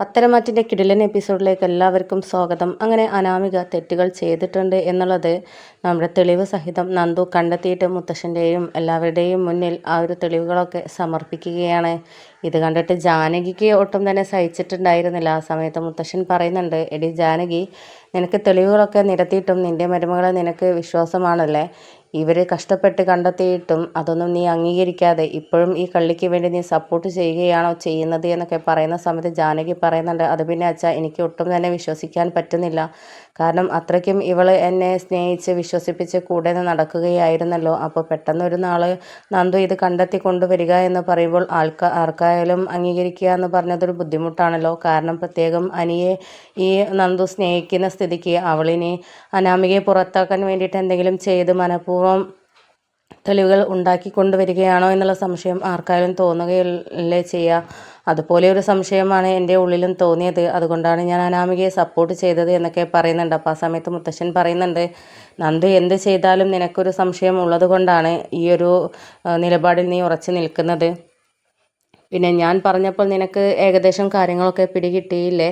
പത്തരമാറ്റിന്റെ കിടിലൻ എപ്പിസോഡിലേക്ക് എല്ലാവർക്കും സ്വാഗതം. അങ്ങനെ അനാമിക തെറ്റുകൾ ചെയ്തിട്ടുണ്ട് എന്നുള്ളത് നമ്മുടെ തെളിവ് സഹിതം നന്ദു കണ്ടെത്തിയിട്ട് മുത്തശ്ശന്റെയും എല്ലാവരുടെയും മുന്നിൽ ആ ഒരു തെളിവുകളൊക്കെ സമർപ്പിക്കുകയാണ്. ഇത് കണ്ടിട്ട് ജാനകിക്ക് ഒട്ടും തന്നെ സഹിച്ചിട്ടുണ്ടായിരുന്നില്ല. ആ സമയത്ത് മുത്തശ്ശൻ പറയുന്നുണ്ട് എടി ജാനകി നിനക്ക് തെളിവുകളൊക്കെ നിരത്തിയിട്ടും നിന്റെ മരുമകളെ നിനക്ക് വിശ്വാസമാണല്ലേ? ഇവർ കഷ്ടപ്പെട്ട് കണ്ടെത്തിയിട്ടും അതൊന്നും നീ അംഗീകരിക്കാതെ ഇപ്പോഴും ഈ കള്ളിക്ക് വേണ്ടി നീ സപ്പോർട്ട് ചെയ്യുകയാണോ ചെയ്യുന്നത് എന്നൊക്കെ പറയുന്ന സമയത്ത് ജാനകി പറയുന്നുണ്ട്. അത് പിന്നെ അച്ഛാ എനിക്ക് ഒട്ടും തന്നെ വിശ്വസിക്കാൻ പറ്റുന്നില്ല. കാരണം അത്രയ്ക്കും ഇവൾ എന്നെ സ്നേഹിച്ച് വിശ്വസിപ്പിച്ച് കൂടെ നടക്കുകയായിരുന്നല്ലോ. അപ്പോൾ പെട്ടെന്ന് ഒരു നാൾ നന്ദു ഇത് കണ്ടെത്തി കൊണ്ടുവരിക എന്ന് പറയുമ്പോൾ ആൾക്കാ ആർക്കായാലും അംഗീകരിക്കുക എന്ന് പറഞ്ഞതൊരു ബുദ്ധിമുട്ടാണല്ലോ. കാരണം പ്രത്യേകം അനിയെ ഈ നന്ദു സ്നേഹിക്കുന്ന സ്ഥിതിക്ക് അവളിനെ അനാമികയെ പുറത്താക്കാൻ വേണ്ടിയിട്ട് എന്തെങ്കിലും ചെയ്ത് മനഃപൂർവം തെളിവുകൾ ഉണ്ടാക്കി കൊണ്ടുവരികയാണോ എന്നുള്ള സംശയം ആർക്കായാലും തോന്നുകയല്ലേ ചെയ്യുക. അതുപോലെ ഒരു സംശയമാണ് എന്റെ ഉള്ളിലും തോന്നിയത്. അതുകൊണ്ടാണ് ഞാൻ അനാമികയെ സപ്പോർട്ട് ചെയ്തത് എന്നൊക്കെ പറയുന്നുണ്ട്. അപ്പോൾ ആ സമയത്ത് മുത്തശ്ശൻ പറയുന്നുണ്ട് നന്ദു എന്ത് ചെയ്താലും നിനക്കൊരു സംശയം ഉള്ളത് കൊണ്ടാണ് ഈ ഒരു നിലപാടിൽ നീ ഉറച്ചു നിൽക്കുന്നത്. പിന്നെ ഞാൻ പറഞ്ഞപ്പോൾ നിനക്ക് ഏകദേശം കാര്യങ്ങളൊക്കെ പിടികിട്ടിയില്ലേ?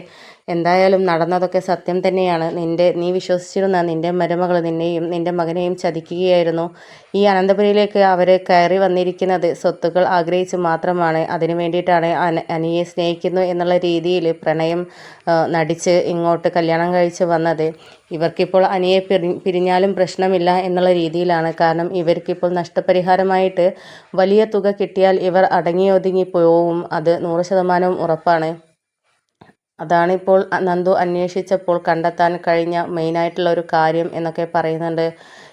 എന്തായാലും നടന്നതൊക്കെ സത്യം തന്നെയാണ്. നിന്റെ നീ വിശ്വസിച്ചിരുന്ന നിന്റെ മരുമകൾ നിന്നെയും നിന്റെ മകനെയും ചതിക്കുകയായിരുന്നു. ഈ അനന്തപുരിയിലേക്ക് അവർ കയറി വന്നിരിക്കുന്നത് സ്വത്തുക്കൾ ആഗ്രഹിച്ച് മാത്രമാണ്. അതിനു വേണ്ടിയിട്ടാണ് അനിയെ സ്നേഹിക്കുന്നു എന്നുള്ള രീതിയിൽ പ്രണയം നടിച്ച് ഇങ്ങോട്ട് കല്യാണം കഴിച്ച് വന്നത്. ഇവർക്കിപ്പോൾ അനിയെ പിരി പിരിഞ്ഞാലും പ്രശ്നമില്ല എന്നുള്ള രീതിയിലാണ്. കാരണം ഇവർക്കിപ്പോൾ നഷ്ടപരിഹാരമായിട്ട് വലിയ തുക കിട്ടിയാൽ ഇവർ അടങ്ങി ഒതുങ്ങി പോവും. അത് നൂറ് ശതമാനവും ഉറപ്പാണ്. അതാണിപ്പോൾ നന്ദു അന്വേഷിച്ചപ്പോൾ കണ്ടെത്താൻ കഴിഞ്ഞ മെയിനായിട്ടുള്ള ഒരു കാര്യം എന്നൊക്കെ പറയുന്നുണ്ട്.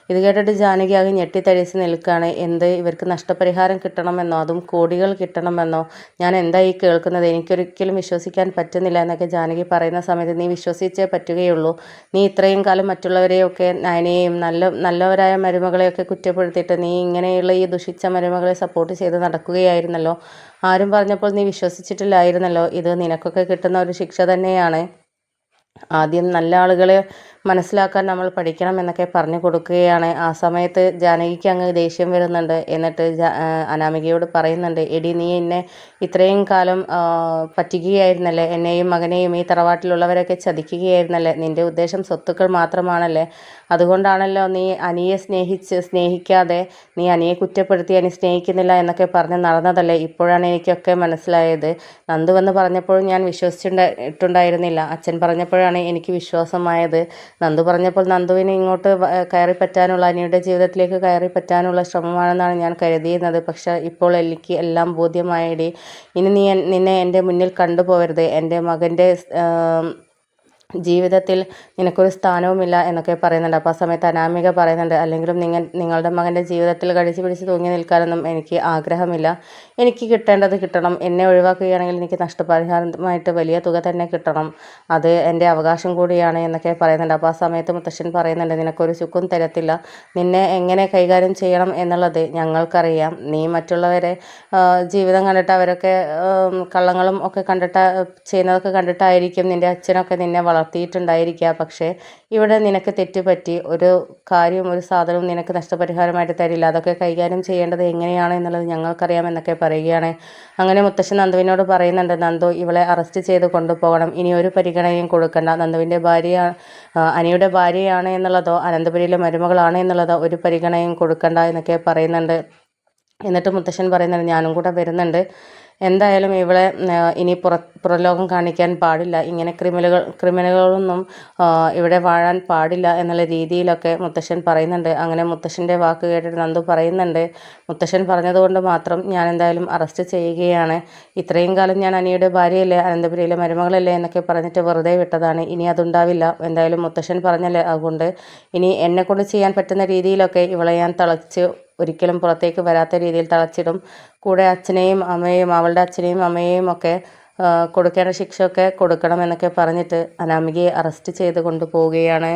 ഇത് കേട്ടിട്ട് ജാനകി ആകെ ഞെട്ടിത്തരിച്ച് നിൽക്കുകയാണ്. എന്ത്? ഇവർക്ക് നഷ്ടപരിഹാരം കിട്ടണമെന്നോ? അതും കോടികൾ കിട്ടണമെന്നോ? ഞാൻ എന്താ ഈ കേൾക്കുന്നത്? എനിക്കൊരിക്കലും വിശ്വസിക്കാൻ പറ്റുന്നില്ല എന്നൊക്കെ ജാനകി പറയുന്ന സമയത്ത് നീ വിശ്വസിച്ചേ പറ്റുകയുള്ളൂ. നീ ഇത്രയും കാലം മറ്റുള്ളവരെയൊക്കെ നയനെയും നല്ല നല്ലവരായ മരുമകളെയൊക്കെ കുറ്റപ്പെടുത്തിയിട്ട് നീ ഇങ്ങനെയുള്ള ഈ ദുഷിച്ച മരുമകളെ സപ്പോർട്ട് ചെയ്ത് നടക്കുകയായിരുന്നല്ലോ. ആരും പറഞ്ഞപ്പോൾ നീ വിശ്വസിച്ചിട്ടില്ലായിരുന്നല്ലോ. ഇത് നിനക്കൊക്കെ കിട്ടുന്ന ഒരു ശിക്ഷ തന്നെയാണ്. ആദ്യം നല്ല ആളുകളെ മനസ്സിലാക്കാൻ നമ്മൾ പഠിക്കണം എന്നൊക്കെ പറഞ്ഞു കൊടുക്കുകയാണ്. ആ സമയത്ത് ജാനകിക്ക് അങ്ങ് ദേഷ്യം വരുന്നുണ്ട്. എന്നിട്ട് അനാമികയോട് പറയുന്നുണ്ട് എടി നീ എന്നെ ഇത്രയും കാലം പറ്റിക്കുകയായിരുന്നല്ലേ? എന്നെയും മകനെയും ഈ തറവാട്ടിലുള്ളവരൊക്കെ ചതിക്കുകയായിരുന്നല്ലേ? നിന്റെ ഉദ്ദേശം സ്വത്തുക്കൾ മാത്രമാണല്ലേ? അതുകൊണ്ടാണല്ലോ നീ അനിയെ സ്നേഹിച്ച് സ്നേഹിക്കാതെ നീ അനിയെ കുറ്റപ്പെടുത്തി അനി സ്നേഹിക്കുന്നില്ല എന്നൊക്കെ പറഞ്ഞ് നടന്നതല്ലേ? ഇപ്പോഴാണ് എനിക്കൊക്കെ മനസ്സിലായത്. നന്ദു വന്ന് പറഞ്ഞപ്പോഴും ഞാൻ വിശ്വസിച്ചിട്ടുണ്ടായിരുന്നില്ല അച്ഛൻ പറഞ്ഞപ്പോഴാണ് എനിക്ക് വിശ്വാസമായത്. നന്ദു പറഞ്ഞപ്പോൾ നന്ദുവിന് ഇങ്ങോട്ട് കയറി പറ്റാനുള്ള അനിയുടെ ജീവിതത്തിലേക്ക് കയറി പറ്റാനുള്ള ശ്രമമാണെന്നാണ് ഞാൻ കരുതിയിരുന്നത്. പക്ഷേ ഇപ്പോൾ എനിക്ക് എല്ലാം ബോധ്യമായടി. ഇനി നീ നിന്നെ എന്റെ മുന്നിൽ കണ്ടുപോകരുത്. എന്റെ മകന്റെ ജീവിതത്തിൽ നിനക്കൊരു സ്ഥാനവുമില്ല എന്നൊക്കെ പറയുന്നുണ്ട്. അപ്പോൾ ആ സമയത്ത് അനാമിക പറയുന്നുണ്ട് അല്ലെങ്കിലും നിങ്ങൾ നിങ്ങളുടെ മകന്റെ ജീവിതത്തിൽ കഴിച്ച് പിടിച്ച് തൂങ്ങി നിൽക്കാനൊന്നും എനിക്ക് ആഗ്രഹമില്ല. എനിക്ക് കിട്ടേണ്ടത് കിട്ടണം. എന്നെ ഒഴിവാക്കുകയാണെങ്കിൽ എനിക്ക് നഷ്ടപരിഹാരമായിട്ട് വലിയ തുക തന്നെ കിട്ടണം. അത് എന്റെ അവകാശം കൂടിയാണ് എന്നൊക്കെ പറയുന്നുണ്ട്. അപ്പോൾ ആ സമയത്ത് മുത്തശ്ശൻ പറയുന്നുണ്ട് നിനക്കൊരു ചുക്കും തരത്തില്ല. നിന്നെ എങ്ങനെ കൈകാര്യം ചെയ്യണം എന്നുള്ളത് ഞങ്ങൾക്കറിയാം. നീ മറ്റുള്ളവരെ ജീവിതം കണ്ടിട്ട് അവരൊക്കെ കള്ളങ്ങളും ഒക്കെ കണ്ടിട്ട് ചെയ്യുന്നതൊക്കെ കണ്ടിട്ടായിരിക്കും നിന്റെ അച്ഛനൊക്കെ നിന്നെ വളർത്തിയിട്ടുണ്ടായിരിക്കുക. പക്ഷേ ഇവിടെ നിനക്ക് തെറ്റുപറ്റി ഒരു കാര്യവും ഒരു സാധനവും നിനക്ക് നഷ്ടപരിഹാരമായിട്ട് തരില്ല. അതൊക്കെ കൈകാര്യം ചെയ്യേണ്ടത് എങ്ങനെയാണ് എന്നുള്ളത് ഞങ്ങൾക്കറിയാം എന്നൊക്കെ പറയുകയാണ്. അങ്ങനെ മുത്തശ്ശൻ നന്ദുവിനോട് പറയുന്നുണ്ട് നന്ദു ഇവളെ അറസ്റ്റ് ചെയ്ത് കൊണ്ടുപോകണം. ഇനി ഒരു പരിഗണനയും കൊടുക്കണ്ട. നന്ദുവിന്റെ ഭാര്യ അനിയുടെ ഭാര്യയാണ് എന്നുള്ളതോ അനന്തപുരിയിലെ മരുമകളാണ് എന്നുള്ളതോ ഒരു പരിഗണനയും കൊടുക്കണ്ട എന്നൊക്കെ പറയുന്നുണ്ട്. എന്നിട്ട് മുത്തശ്ശൻ പറയുന്നുണ്ട് ഞാനും കൂടെ വരുന്നുണ്ട്. എന്തായാലും ഇവളെ ഇനി പുറ പുറലോകം കാണിക്കാൻ പാടില്ല. ഇങ്ങനെ ക്രിമിനലുകൾ ക്രിമിനലുകളൊന്നും ഇവിടെ വാഴാൻ പാടില്ല എന്നുള്ള രീതിയിലൊക്കെ മുത്തശ്ശൻ പറയുന്നുണ്ട്. അങ്ങനെ മുത്തശ്ശന്റെ വാക്ക് കേട്ടിട്ട് നന്ദു പറയുന്നുണ്ട്. മുത്തശ്ശൻ പറഞ്ഞതുകൊണ്ട് മാത്രം ഞാൻ എന്തായാലും അറസ്റ്റ് ചെയ്യുകയാണ്. ഇത്രയും കാലം ഞാൻ അനിയുടെ ഭാര്യയല്ലേ അനന്തപുരിയിലെ മരുമകളല്ലേ എന്നൊക്കെ പറഞ്ഞിട്ട് വെറുതെ വിട്ടതാണ്. ഇനി അതുണ്ടാവില്ല. എന്തായാലും മുത്തശ്ശൻ പറഞ്ഞല്ലേ അതുകൊണ്ട്. ഇനി എന്നെക്കൊണ്ട് ചെയ്യാൻ പറ്റുന്ന രീതിയിലൊക്കെ ഇവളെ ഞാൻ തിളച്ച് ഒരിക്കലും പുറത്തേക്ക് വരാത്ത രീതിയിൽ തളച്ചിടും. കൂടെ അച്ഛനെയും അമ്മയെയും അവളുടെ അച്ഛനെയും അമ്മയെയും ഒക്കെ കൊടുക്കേണ്ട ശിക്ഷയൊക്കെ കൊടുക്കണമെന്നൊക്കെ പറഞ്ഞിട്ട് അനാമികയെ അറസ്റ്റ് ചെയ്ത് കൊണ്ടുപോവുകയാണ്.